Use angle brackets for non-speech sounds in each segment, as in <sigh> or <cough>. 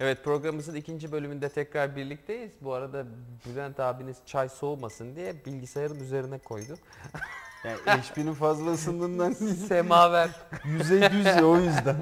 Evet programımızın ikinci bölümünde tekrar birlikteyiz. Bu arada Bülent abiniz çay soğumasın diye bilgisayarın üzerine koydu. <laughs> Yani HP'nin fazla ısındığından <laughs> Semaver. <laughs> yüzey düz ya o yüzden.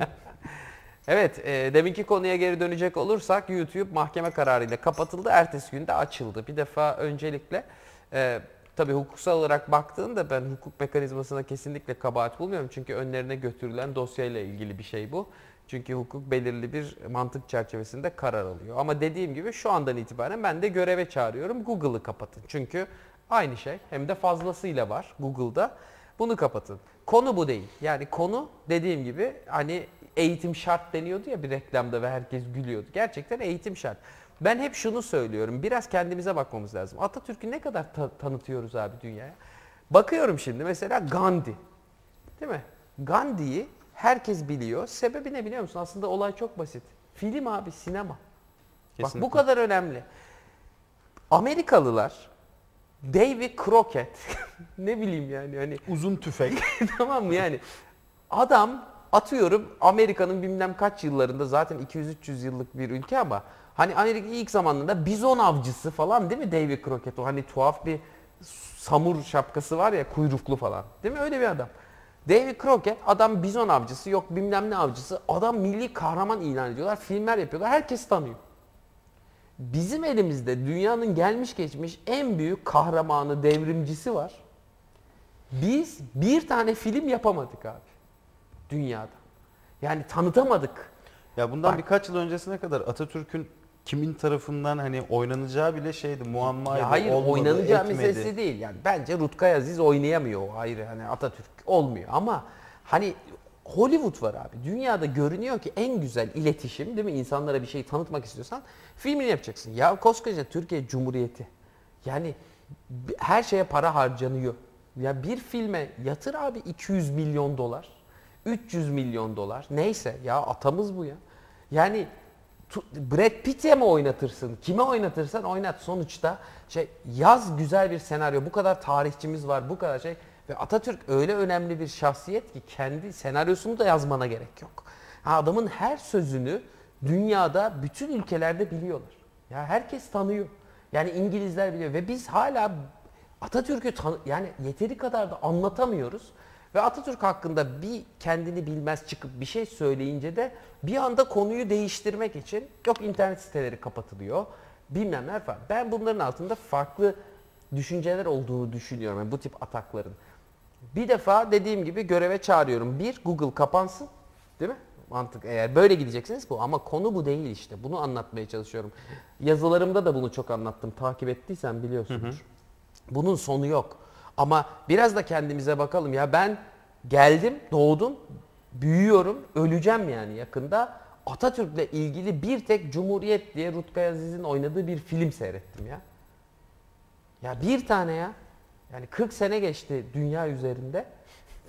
Evet, e, deminki konuya geri dönecek olursak YouTube mahkeme kararıyla kapatıldı. Ertesi günde açıldı. Bir defa öncelikle e, tabii hukuksal olarak baktığında ben hukuk mekanizmasına kesinlikle kabahat bulmuyorum. Çünkü önlerine götürülen dosyayla ilgili bir şey bu. Çünkü hukuk belirli bir mantık çerçevesinde karar alıyor. Ama dediğim gibi şu andan itibaren ben de göreve çağırıyorum. Google'ı kapatın. Çünkü aynı şey hem de fazlasıyla var Google'da. Bunu kapatın. Konu bu değil. Yani konu dediğim gibi hani eğitim şart deniyordu ya bir reklamda ve herkes gülüyordu. Gerçekten eğitim şart. Ben hep şunu söylüyorum. Biraz kendimize bakmamız lazım. Atatürk'ü ne kadar ta- tanıtıyoruz abi dünyaya? Bakıyorum şimdi mesela Gandhi. Değil mi? Gandhi'yi herkes biliyor. Sebebi ne biliyor musun? Aslında olay çok basit. Film abi sinema. Bak Kesinlikle. bu kadar önemli. Amerikalılar Davy Crockett <laughs> ne bileyim yani hani Uzun tüfek. <laughs> tamam mı yani adam atıyorum Amerika'nın bilmem kaç yıllarında zaten 200-300 yıllık bir ülke ama hani Amerika ilk zamanlarında bizon avcısı falan değil mi Davy Crockett o hani tuhaf bir samur şapkası var ya kuyruklu falan değil mi öyle bir adam. Davy Crockett adam bizon avcısı yok bilmem ne avcısı adam milli kahraman ilan ediyorlar filmler yapıyorlar herkes tanıyor. Bizim elimizde dünyanın gelmiş geçmiş en büyük kahramanı devrimcisi var. Biz bir tane film yapamadık abi dünyada. Yani tanıtamadık. Ya bundan Bak. birkaç yıl öncesine kadar Atatürk'ün kimin tarafından hani oynanacağı bile şeydi muammaydı. Ya hayır olmadı, oynanacağı etmedi. meselesi değil. Yani bence Rutkay Aziz oynayamıyor ayrı hani Atatürk olmuyor ama hani Hollywood var abi. Dünyada görünüyor ki en güzel iletişim değil mi? İnsanlara bir şeyi tanıtmak istiyorsan filmini yapacaksın. Ya koskoca Türkiye Cumhuriyeti. Yani her şeye para harcanıyor. Ya bir filme yatır abi 200 milyon dolar. 300 milyon dolar. Neyse ya atamız bu ya. Yani Brad Pitt'e mi oynatırsın? Kime oynatırsan oynat. Sonuçta şey yaz güzel bir senaryo. Bu kadar tarihçimiz var, bu kadar şey ve Atatürk öyle önemli bir şahsiyet ki kendi senaryosunu da yazmana gerek yok. Adamın her sözünü dünyada bütün ülkelerde biliyorlar. Ya herkes tanıyor. Yani İngilizler biliyor ve biz hala Atatürk'ü yani yeteri kadar da anlatamıyoruz. Ve Atatürk hakkında bir kendini bilmez çıkıp bir şey söyleyince de bir anda konuyu değiştirmek için yok internet siteleri kapatılıyor. Bilmem ne falan. Ben bunların altında farklı düşünceler olduğunu düşünüyorum. Yani bu tip atakların. Bir defa dediğim gibi göreve çağırıyorum. Bir, Google kapansın. Değil mi? Mantık eğer böyle gideceksiniz bu ama konu bu değil işte. Bunu anlatmaya çalışıyorum. Yazılarımda da bunu çok anlattım. Takip ettiysen biliyorsundur. Bunun sonu yok. Ama biraz da kendimize bakalım. Ya ben geldim, doğdum, büyüyorum, öleceğim yani yakında. Atatürk'le ilgili bir tek Cumhuriyet diye Rutkay Aziz'in oynadığı bir film seyrettim ya. Ya bir tane ya. Yani 40 sene geçti dünya üzerinde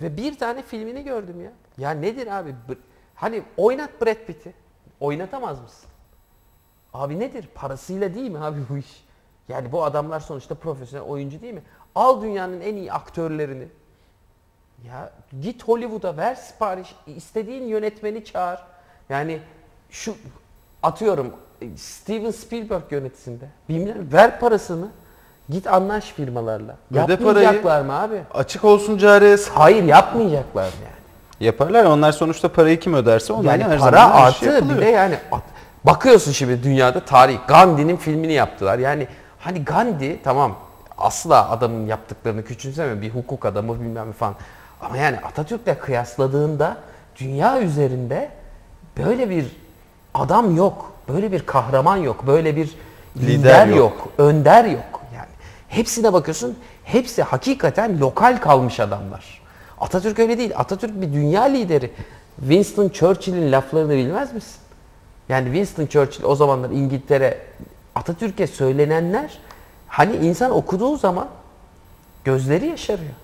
ve bir tane filmini gördüm ya. Ya nedir abi? Hani oynat Brad Pitt'i. Oynatamaz mısın? Abi nedir? Parasıyla değil mi abi bu iş? Yani bu adamlar sonuçta profesyonel oyuncu değil mi? Al dünyanın en iyi aktörlerini. Ya git Hollywood'a ver sipariş. istediğin yönetmeni çağır. Yani şu atıyorum Steven Spielberg yönetsin Bilmem ver parasını. Git anlaş firmalarla. Öde Yapmayacaklar mı abi? Açık olsun sahip. Hayır yapmayacaklar yani? Yaparlar. Onlar sonuçta parayı kim öderse onlar Yani her para zaman artı şey yapılıyor. bir de yani bakıyorsun şimdi dünyada tarih Gandhi'nin filmini yaptılar. Yani hani Gandhi tamam asla adamın yaptıklarını küçümseme bir hukuk adamı bilmem falan. Ama yani Atatürk'le kıyasladığında dünya üzerinde böyle bir adam yok. Böyle bir kahraman yok. Böyle bir lider, Lider yok. yok. Önder yok. Yani hepsine bakıyorsun. Hepsi hakikaten lokal kalmış adamlar. Atatürk öyle değil. Atatürk bir dünya lideri. Winston Churchill'in laflarını bilmez misin? Yani Winston Churchill o zamanlar İngiltere Atatürk'e söylenenler hani insan okuduğu zaman gözleri yaşarıyor.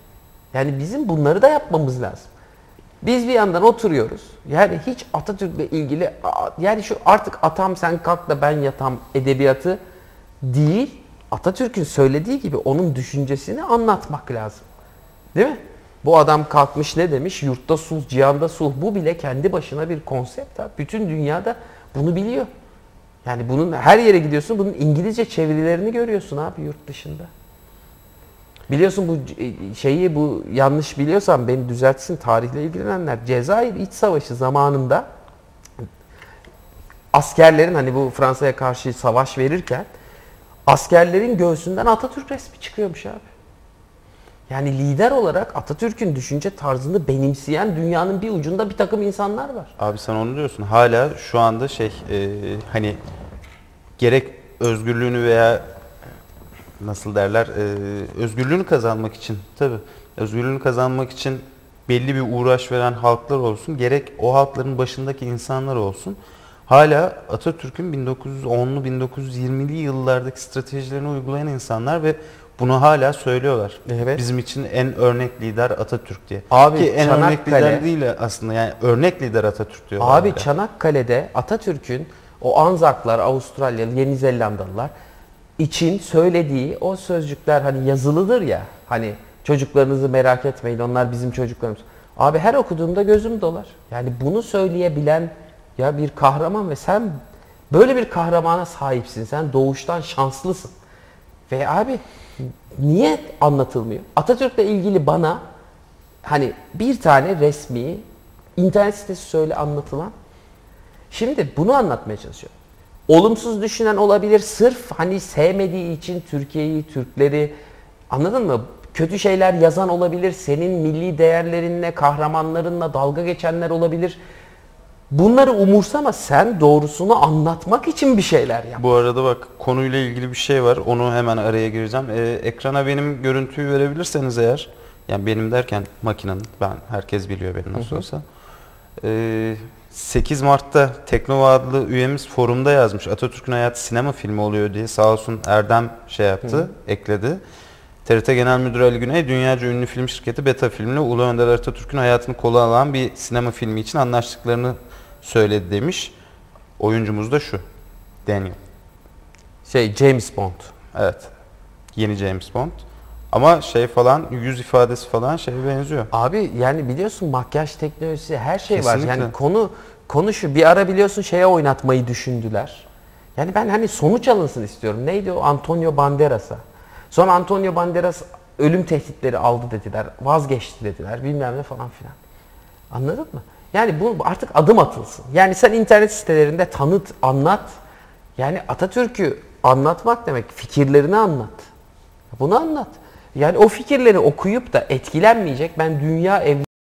Yani bizim bunları da yapmamız lazım. Biz bir yandan oturuyoruz. Yani hiç Atatürk'le ilgili yani şu artık atam sen kalk da ben yatam edebiyatı değil. Atatürk'ün söylediği gibi onun düşüncesini anlatmak lazım. Değil mi? Bu adam kalkmış ne demiş? Yurtta sulh, cihanda sulh. Bu bile kendi başına bir konsept. Ha. Bütün dünyada bunu biliyor. Yani bunun her yere gidiyorsun bunun İngilizce çevirilerini görüyorsun abi yurt dışında. Biliyorsun bu c- şeyi bu yanlış biliyorsam beni düzeltsin tarihle ilgilenenler. Cezayir iç savaşı zamanında askerlerin hani bu Fransa'ya karşı savaş verirken askerlerin göğsünden Atatürk resmi çıkıyormuş abi. Yani lider olarak Atatürk'ün düşünce tarzını benimseyen dünyanın bir ucunda bir takım insanlar var. Abi sen onu diyorsun. Hala şu anda şey e, hani gerek özgürlüğünü veya nasıl derler e, özgürlüğünü kazanmak için tabi özgürlüğünü kazanmak için belli bir uğraş veren halklar olsun gerek o halkların başındaki insanlar olsun hala Atatürk'ün 1910'lu 1920'li yıllardaki stratejilerini uygulayan insanlar ve bunu hala söylüyorlar. Evet. Bizim için en örnek lider Atatürk diye. Abi, Ki en örnek Çanakkale- lider değil aslında yani örnek lider Atatürk diyorlar. Abi hala. Çanakkale'de Atatürk'ün o Anzaklar, Avustralyalı, Yeni Zelandalılar için söylediği o sözcükler hani yazılıdır ya. Hani çocuklarınızı merak etmeyin onlar bizim çocuklarımız. Abi her okuduğumda gözüm dolar. Yani bunu söyleyebilen ya bir kahraman ve sen böyle bir kahramana sahipsin. Sen doğuştan şanslısın. Ve abi niye anlatılmıyor? Atatürk'le ilgili bana hani bir tane resmi internet sitesi söyle anlatılan. Şimdi bunu anlatmaya çalışıyorum. Olumsuz düşünen olabilir sırf hani sevmediği için Türkiye'yi, Türkleri anladın mı? Kötü şeyler yazan olabilir. Senin milli değerlerinle, kahramanlarınla dalga geçenler olabilir. Bunları umursama sen doğrusunu anlatmak için bir şeyler yap. Bu arada bak konuyla ilgili bir şey var. Onu hemen araya gireceğim. Ee, ekrana benim görüntüyü verebilirseniz eğer. Yani benim derken makinenin. Ben herkes biliyor beni nasıl olsa. Ee, 8 Mart'ta Teknova adlı üyemiz forumda yazmış. Atatürk'ün hayatı sinema filmi oluyor diye sağ olsun Erdem şey yaptı, ekledi. TRT Genel Müdürü Ali Güney, dünyaca ünlü film şirketi Beta Film'le Ulu Önder Atatürk'ün hayatını kolu alan bir sinema filmi için anlaştıklarını söyledi demiş. Oyuncumuz da şu, Daniel. Şey James Bond. Evet. Yeni James Bond. Ama şey falan yüz ifadesi falan şeye benziyor. Abi yani biliyorsun makyaj teknolojisi her şey var. Kesinlikle. Yani konu konu şu bir ara biliyorsun şeye oynatmayı düşündüler. Yani ben hani sonuç alınsın istiyorum. Neydi o Antonio Banderas'a. Sonra Antonio Banderas ölüm tehditleri aldı dediler. Vazgeçti dediler. Bilmem ne falan filan. Anladın mı? Yani bu artık adım atılsın. Yani sen internet sitelerinde tanıt, anlat. Yani Atatürk'ü anlatmak demek fikirlerini anlat. Bunu anlat. Yani o fikirleri okuyup da etkilenmeyecek ben dünya ev